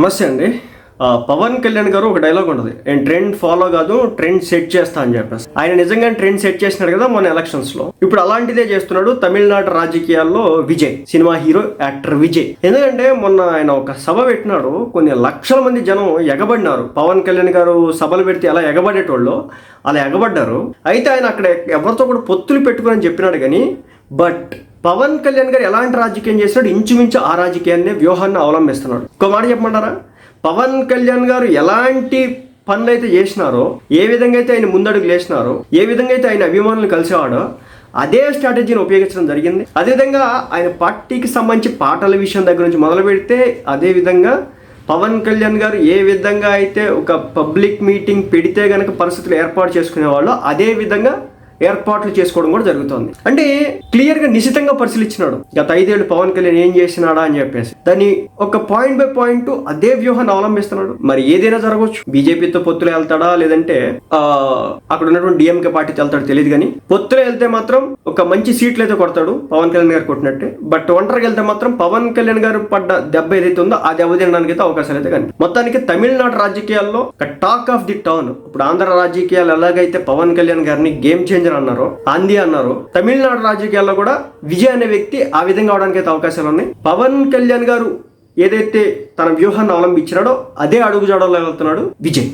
నమస్తే అండి. పవన్ కళ్యాణ్ గారు ఒక డైలాగ్ ఉంటుంది. నేను ట్రెండ్ ఫాలో కాదు ట్రెండ్ సెట్ చేస్తా అని చెప్పేసి. ఆయన నిజంగా ట్రెండ్ సెట్ చేసినాడు కదా మన ఎలక్షన్స్లో. ఇప్పుడు అలాంటిదే చేస్తున్నాడు తమిళనాడు రాజకీయాల్లో Vijay cinema hero actor Vijay. ఎందుకంటే మొన్న ఆయన ఒక సభ పెట్టినాడు కొన్ని లక్షల మంది జనం ఎగబడినారు. పవన్ కళ్యాణ్ గారు సభలు పెడితే ఎలా ఎగబడేటోళ్ళు అలా ఎగబడ్డారు. అయితే ఆయన అక్కడ ఎవరితో కూడా పొత్తులు పెట్టుకుని చెప్పినాడు కానీ బట్ పవన్ కళ్యాణ్ గారు ఎలాంటి రాజకీయం చేసినాడు ఇంచుమించు ఆ రాజకీయాన్ని వ్యూహాన్ని అవలంబిస్తున్నాడు. ఇంకో మాట చెప్పమంటారా? పవన్ కళ్యాణ్ గారు ఎలాంటి పనులు అయితే చేసినారో ఏ విధంగా అయితే ఆయన ముందడుగు లేచినారో ఏ విధంగా అయితే ఆయన అభిమానులు కలిసేవాడో అదే స్ట్రాటజీని ఉపయోగించడం జరిగింది. అదేవిధంగా ఆయన పార్టీకి సంబంధించి పాటల విషయం దగ్గర నుంచి మొదలు పెడితే అదే విధంగా పవన్ కళ్యాణ్ గారు ఏ విధంగా అయితే ఒక పబ్లిక్ మీటింగ్ పెడితే కనుక పరిస్థితులు ఏర్పాటు చేసుకునేవాళ్ళు అదే విధంగా ఏర్పాట్లు చేసుకోవడం కూడా జరుగుతోంది. అంటే క్లియర్గా నిశితంగా పరిశీలించినాడు. గత ఐదేళ్ళు పవన్ కళ్యాణ్ ఏం చేసినాడా అని చెప్పేసి. దాన్ని ఒక పాయింట్ బై పాయింట్ అదే వ్యూహాన్ని అవలంబిస్తున్నాడు. మరి ఏదైనా జరగవచ్చు. బీజేపీతో పొత్తులు వెళ్తాడా? లేదంటే ఆ, అక్కడ ఉన్నటువంటి డిఎంకే పార్టీతో వెళ్తాడు తెలియదు కానీ పొత్తులు వెళ్తే మాత్రం ఒక మంచి సీట్లు అయితే కొడతాడు పవన్ కళ్యాణ్ గారు కొట్టినట్టే. బట్ ఒంటరికి వెళ్తే మాత్రం పవన్ కళ్యాణ్ గారు పడ్డ దెబ్బ ఏదైతే ఉందో ఆ దెబ్బ తినడానికి అయితే అవకాశాలు అయితే కానీ మొత్తానికి తమిళనాడు రాజకీయాల్లో ఒక టాక్ ఆఫ్ ది టౌన్ ఇప్పుడు ఆంధ్ర రాజకీయాలు ఎలాగైతే పవన్ కళ్యాణ్ గారిని గేమ్ చేంజర్ అన్నారు ఆంది అన్నారు తమిళనాడు రాజకీయాల్లో కూడా విజయ్ అనే వ్యక్తి ఆ విధంగా అవడానికి అయితే అవకాశాలు ఉన్నాయి. పవన్ కళ్యాణ్ గారు ఏదైతే తన వ్యూహాన్ని అవలంబించినాడో అదే అడుగుజాడలో వెళ్తున్నాడు విజయ్.